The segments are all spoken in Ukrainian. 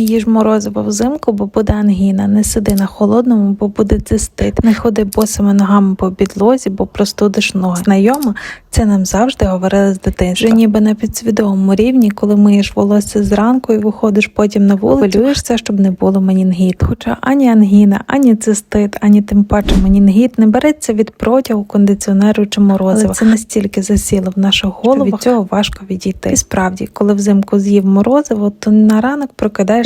Їж морозиво взимку, бо буде ангіна. Не сиди на холодному, бо буде цистит. Не ходи босими ногами по підлозі, бо простудиш ноги. Знайомо, це нам завжди говорили з дитинства. Вже ніби на підсвідомому рівні, коли миєш волосся зранку і виходиш потім на вулицю, хвилюєшся, щоб не було менінгіту. Хоча ані ангіна, ані цистит, ані тим паче менінгіт не береться від протягу, кондиціонеру чи морозива. Але це настільки засіло в наших головах, що від цього важко відійти. І справді, коли взимку з'їв морозиво, то на ранок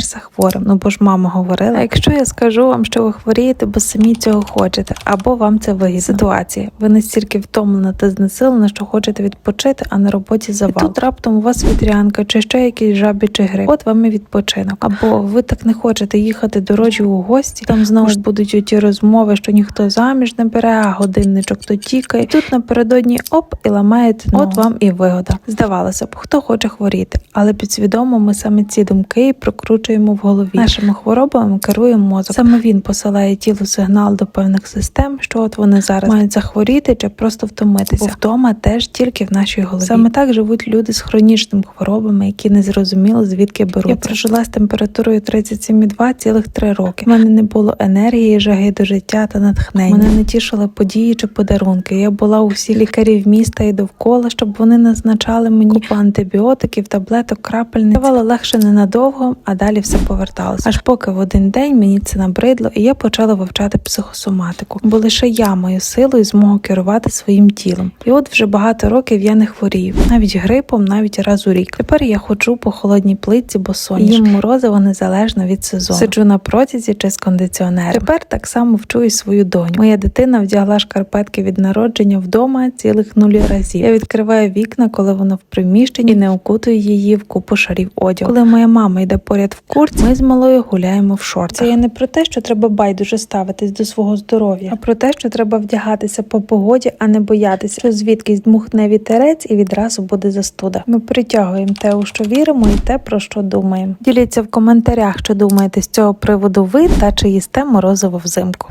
прокидаєшся хворим. Ну бо ж мама говорила. А якщо я скажу вам, що ви хворієте, бо самі цього хочете, або вам це вигідно. Ситуація. Ви настільки втомлена та знесилена, що хочете відпочити, а на роботі завал. І тут раптом у вас вітрянка чи ще якийсь жабі чи грип. От вам і відпочинок. Або ви так не хочете їхати до роджі у гості. Там знову ж будуть оті розмови, що ніхто заміж не бере, а годинничок то тікає. І тут напередодні оп і ламаєте. ногу. От вам і вигода. Здавалося б, хто хоче хворіти, але підсвідомо ми саме ці думки і прокручуємо в голові. Нашими хворобами керує мозок. Саме він посилає тілу сигнал до певних систем, що от вони зараз мають захворіти чи просто втомитися. Бо вдома теж тільки в нашій голові. Саме так живуть люди з хронічними хворобами, які не зрозуміли звідки беруться. Я прожила з температурою 37,2 цілих три роки. У мене не було енергії, жаги до життя та натхнення. Мене не тішили події чи подарунки. Я була у всі лікарів міста і довкола, щоб вони назначали мені купу антибіотиків, таблеток, крапельниць. Ставало легше ненадовго, а далі все поверталося. Аж поки в один день мені це набридло, і я почала вивчати психосоматику, бо лише я маю силу і змогу керувати своїм тілом. І от вже багато років я не хворію, навіть грипом, навіть раз у рік. Тепер я ходжу по холодній плитці, бо сонячно. їм морозиво незалежно від сезону. Сиджу на протязі чи з кондиціонером. Тепер так само вчу і свою доню. Моя дитина вдягла шкарпетки від народження вдома цілих нулі разів. Я відкриваю вікна, коли вона в приміщенні, і не окутую її в купу шарів одягу. Коли моя мама йде поряд в курці, ми з малою гуляємо в шортах. Це я не про те, що треба байдуже ставитись до свого здоров'я, а про те, що треба вдягатися по погоді, а не боятися, що звідкись дмухне вітерець і відразу буде застуда. Ми притягуємо те, у що віримо, і те, про що думаємо. Діліться в коментарях, що думаєте з цього приводу ви та чи їсте морозиво взимку.